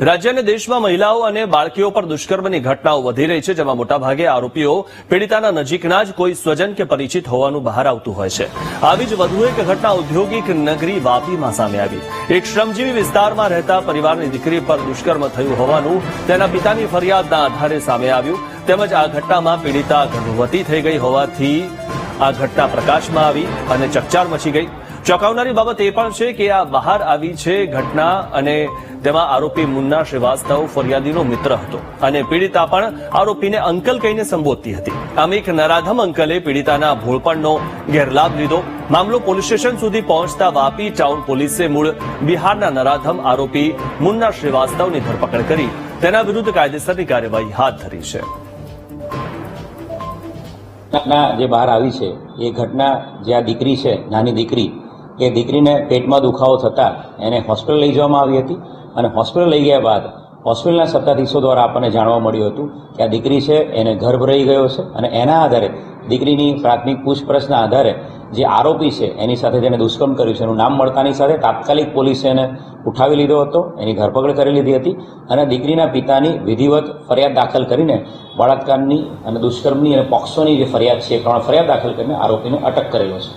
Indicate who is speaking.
Speaker 1: રાજ્ય અને દેશમાં મહિલાઓ અને બાળકીઓ પર દુષ્કર્મની ઘટનાઓ વધી રહી છે, જેમાં મોટાભાગે આરોપીઓ પીડિતાના નજીકના જ કોઈ સ્વજન કે પરિચિત હોવાનું બહાર આવતું હોય છે. આવી જ વધુ એક ઘટના ઔદ્યોગિક નગરી વાપીમાં સામે આવી. એક શ્રમજીવી વિસ્તારમાં રહેતા પરિવારની દીકરી પર દુષ્કર્મ થયું હોવાનું તેના પિતાની ફરિયાદના આધારે સામે આવ્યું. તેમજ આ ઘટનામાં પીડિતા ગર્ભવતી થઈ ગઈ હોવાથી આ ઘટના પ્રકાશમાં આવી અને ચકચાર મચી ગઈ. ચોંકાવનારી બાબત એ પણ છે કે આ બહાર આવી છે ઘટના અને તેમાં આરોપી મુન્ના શ્રીવાસ્તવ ફરિયાદીનો મિત્ર હતો અને પીડિતા પણ આરોપીને અંકલ કહીને સંબોધતી હતી. આમ એક નરાધમ અંકલે પીડિતાના ભોળપણનો ગેરલાભ લીધો. મામલો પોલીસ સ્ટેશન સુધી પહોંચતા વાપી ટાઉન પોલીસે મૂળ બિહારના નરાધમ આરોપી મુન્ના શ્રીવાસ્તવની ધરપકડ કરી. તેના વિરુદ્ધ કાયદેસરની કાર્યવાહી હાથ ધરી છે.
Speaker 2: ઘટના જે બહાર આવી છે, એ ઘટના જે આ દીકરી છે, નાની દીકરી એ દીકરીને પેટમાં દુખાવો થતાં એને હોસ્પિટલ લઈ જવામાં આવી હતી અને હોસ્પિટલ લઈ ગયા બાદ હોસ્પિટલના સત્તાધીશો દ્વારા આપણને જાણવા મળ્યું હતું કે આ દીકરી છે, એને ગર્ભ રહી ગયો છે અને એના આધારે દીકરીની પ્રાથમિક પૂછપરછના આધારે જે આરોપી છે, એની સાથે જેને દુષ્કર્મ કર્યું છે. એનું નામ મળતાની સાથે તાત્કાલિક પોલીસે એને ઉઠાવી લીધો હતો, એની ધરપકડ કરી લીધી હતી અને દીકરીના પિતાની વિધિવત ફરિયાદ દાખલ કરીને બળાત્કારની અને દુષ્કર્મની અને પોક્સોની જે ફરિયાદ છે, એ પ્રમાણે ફરિયાદ દાખલ કરીને આરોપીને અટક કરેલો છે.